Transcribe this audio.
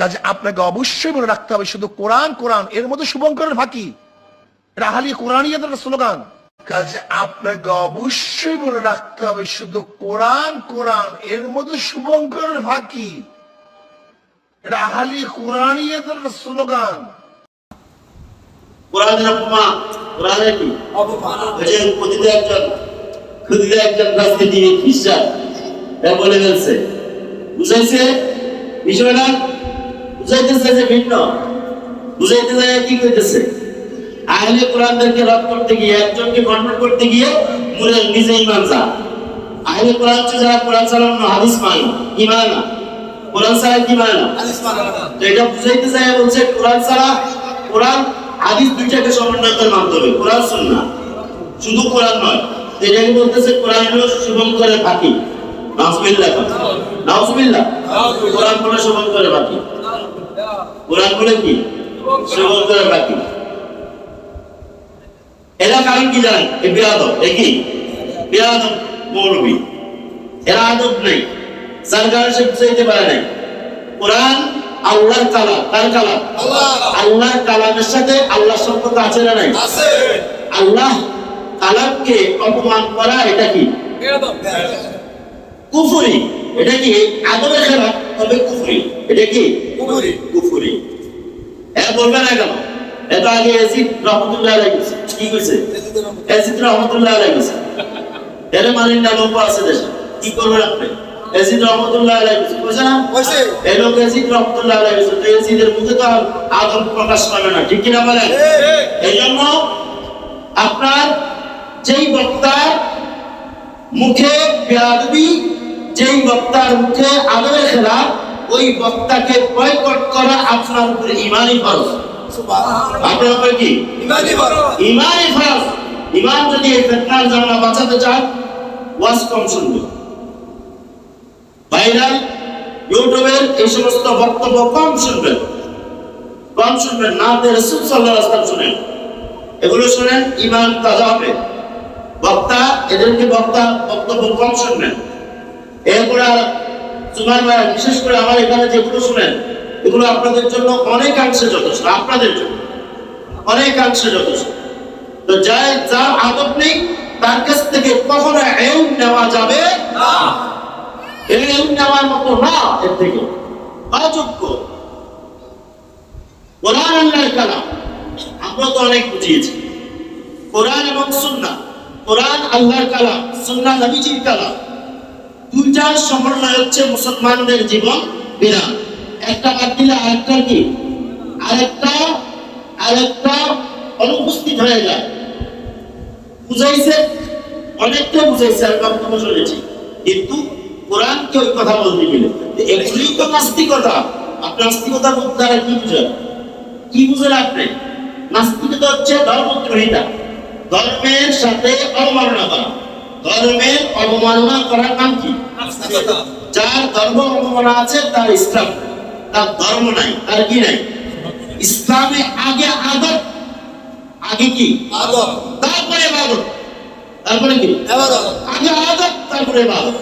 কাজে আপনাকে অবশ্যই মনে রাখতে হবে, শুধু কোরআন কোরআন। এর মধ্যে শুভঙ্করের ফাঁকি। এটা আহালি কোরআনিয়াদের স্লোগান। কাজে আপনাকে অবশ্যই মনে রাখতে হবে, শুধু কোরআন কোরআন। এর মধ্যে শুভঙ্করের ফাঁকি। কোরআনিয়াদের স্লোগান। কোরআনের উপমা কোরআনের কি? একজন একজন রাজনীতিবিদ খ্রিস্টান বলে বুঝাইছে? বিষয়টা বুঝাইতেছে যে ভিন্ন। বুঝাইতে যায় কি কইতেছে? আহলে কোরআনদেরকে রদ করতে গিয়ে একজনকে কন্ট্রোল করতে গিয়ে মুরে নিজে ইমান যা আহলে কোরআন হচ্ছে যারা কোরআন চালানো হাদিস মানে কি মানে না? কোরআন ছাড়া কি মানে না? তো এটা বুঝাইতে যায় বলছে কোরআন ছাড়া কোরআন হাদিস দুইটাকে সমন্বয় করে মানতে হবে। কোরআন সুন্নাহ। শুধু কোরআন নয় এটাকে বলতেছে কোরআন হলো শুভঙ্করের ফাঁকি নাউজুবিল্লাহ। নাউজুবিল্লাহ। কোরআন বলে শুভঙ্করের ফাঁকি কোরআন বলে কি? শুভঙ্করের ফাঁকি এরা কারণ কি জানেন? এ বিয়াদব এ কি? বিয়াদব মৌলবী। এরা আদব নেই। যার কারণে সে বুঝাইতে পারে নাই। কোরআন আল্লাহর কালাম। তার কালাম? আল্লাহর কালামের সাথে আল্লাহ সম্পর্ক আছে না নাই? আল্লাহ কালামকে অপমান করা এটা কি? কুফুরি। এটা কি আদবের খেলাফ তবে কুফুরি? এটা কি? কুফুরি। কুফুরি। হ্যাঁ বলবে না কেন? এত আগে এসিদ রহমতুল্লাহ আলাই গেছে কি কইছে? এসিদ রহমতুল্লাহ। আলাই গেছে এর মালিক না লোক আছে দেশে। কি করবেন আপনি? এসিদ রহমতুল্লাহ আলাই গেছে কইছে না? এই লোক এসিদ রহমতুল্লাহ আলাই গেছে তো এসিদের মুখে তো আদব প্রকাশ পাবে না। ঠিক কিনা বলেন? এই জন্য আপনার যেই বক্তার মুখে বেয়াদবি যেই বক্তার মুখে আদবের খেলাফ ওই বক্তাকে বয়কট করা আপনার উপরে ইমানই ফরজ। আপনার উপরে কি? ইমানই ফরজ। ইমান যদি এই ফিতনার জামলা বাঁচাতে চান ওয়াজ কম শুনবে। ভাইরাল ইউটিউবের এই সমস্ত বক্তব্য কম শুনবেন। কম শুনবেন। না তে রসুল আলাইহি শুনেন। এগুলো শুনেন ইমান তাজা হবে। বক্তা এদেরকে বক্তা বক্তব্য কম শুনবেন। এরপরে তোমার ভাই, বিশেষ করে আমার এখানে যেগুলো শুনেন এগুলো আপনাদের জন্য অনেকাংশে যথেষ্ট আপনাদের জন্য অনেকাংশে যথেষ্ট। তো যাই যার আদব নেই তার কাছ থেকে কখনো এলম নেওয়া যাবে এলম নেওয়ার মতো না এর থেকে অযোগ্য। কোরআন আল্লাহর কালাম। আমরা তো অনেক বুঝিয়েছি। কোরআন এবং সুন্নাহ। কোরআন আল্লাহর কালাম সুন্নাহ নবীজির কালাম। দুইটার সমন্বয় হচ্ছে মুসলমানদের জীবন বিধান একটা বাদ দিলে আরেকটা কি? আরেকটা আরেকটা অনুপস্থিত হয়ে যায়। বুঝাইছে? অনেকটা বুঝাইছে, আমি বক্তব্য শুনেছি। কিন্তু কোরআনকে ওই কথা বলতে গেলে এগুলি তো নাস্তিকতা। আপনি নাস্তিকতা বলতে দ্বারা কি বুঝেন? কি বুঝেন আপনি? নাস্তিকতা হচ্ছে ধর্মদ্রোহিতা ধর্মের সাথে অবমাননা করা। ধর্মের অবমাননা করার নাম কি? যার ধর্ম অবমাননা আছে তার ইসলাম। তার ধর্ম নাই তার কি নাই? ইসলামে আগে আদব। আগে কি? তারপরে ইবাদত তারপরে কি? আগে আদব তারপরে ইবাদত